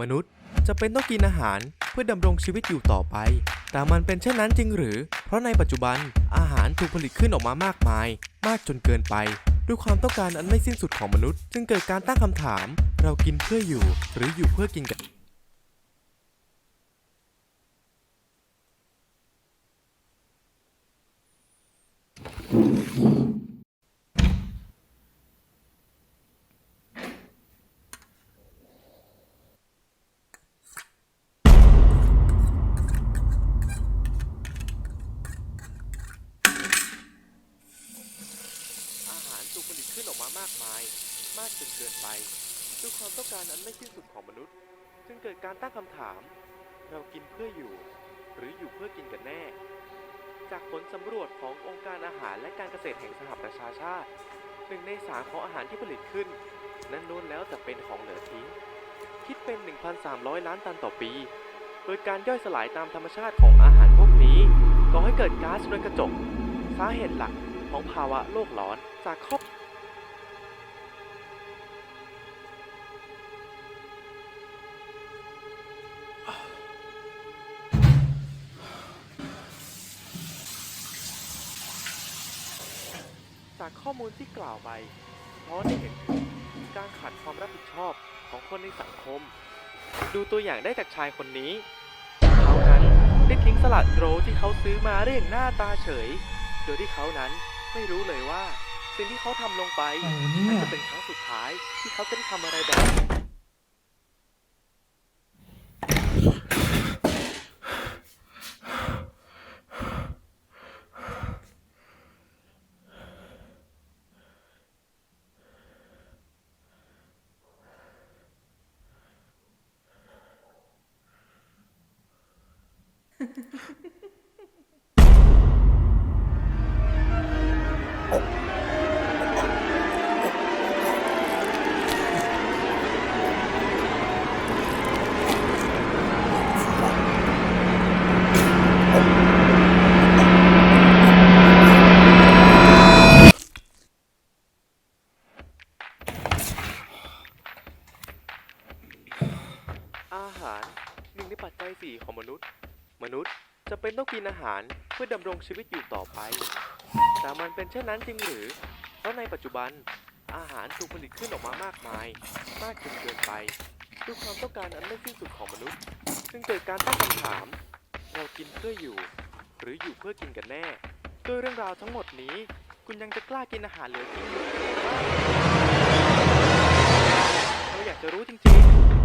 มนุษย์จะเป็นต้องกินอาหารเพื่อดำรงชีวิตอยู่ต่อไป แต่มันเป็นเช่นนั้นจริงหรือ เพราะในปัจจุบันอาหารถูกผลิตขึ้นออกมามากมาย มากจนเกินไป ด้วยความต้องการอันไม่สิ้นสุดของมนุษย์ จึงเกิดการตั้งคำถาม เรากินเพื่ออยู่ หรืออยู่เพื่อกินกันอ ถูกผลิตขึ้นออกมามากมาย มากจนเกินไปด้วยความต้องการอันไม่สิ้นสุดของมนุษย์ จึงเกิดการตั้งคำถาม เรากินเพื่ออยู่ หรืออยู่เพื่อกินกันแน่ จากผลสำรวจขององค์การอาหารและการเกษตรแห่งสหประชาชาติหนึ่งในสามของอาหารที่ผลิตขึ้น นั้นล้วนแล้วแต่เป็นของเหลือทิ้ง คิดเป็น 1,300 ล้านตันต่อปี โดยการย่อยสลายตามธรรมชาติของอาหารพวกนี้ก่อให้เกิดก๊าซเรือนกระจกสาเหตุหลัก ของภาวะโลกร้อนจากครอบจากข้อมูลที่กล่าวไปเพราะได้เห็นถึงการขาดความรับผิดชอบของคนในสังคม ดูตัวอย่างได้จากชายคนนี้ เขานั้นได้ทิ้งสลัดโรลที่เขาซื้อมาได้อย่างหน้าตาเฉย โดยที่เขานั้น ไม่รู้เลยว่า สิ่งที่เขาทำลงไปโอ้โหเนี่นั่นยจะเป็นครั้งสุดท้ายที่เขาจะได้ทำอะไรแบบนี้าหารหนึ่งในปัจจัยสี่ของมนุษย์ มนุษย์จะเป็นต้องกินอาหารเพื่อดำรงชีวิตอยู่ต่อไป แต่มันเป็นเช่นนั้นจริงหรือ เพราะในปัจจุบันอาหารถูกผลิตขึ้นออกมามากมาย มากจนเกินไปด้วยความต้องการอันไม่สิ้นสุดของมนุษย์จึงเกิดการตั้งคำถาม เรากินเพื่ออยู่ หรืออยู่เพื่อกินกันแน่ด้วยเรื่องราวทั้งหมดนี้ คุณยังจะกล้ากินอาหารเหลือทิ้งอยู่หรือไม่เราอยากจะรู้จริงๆ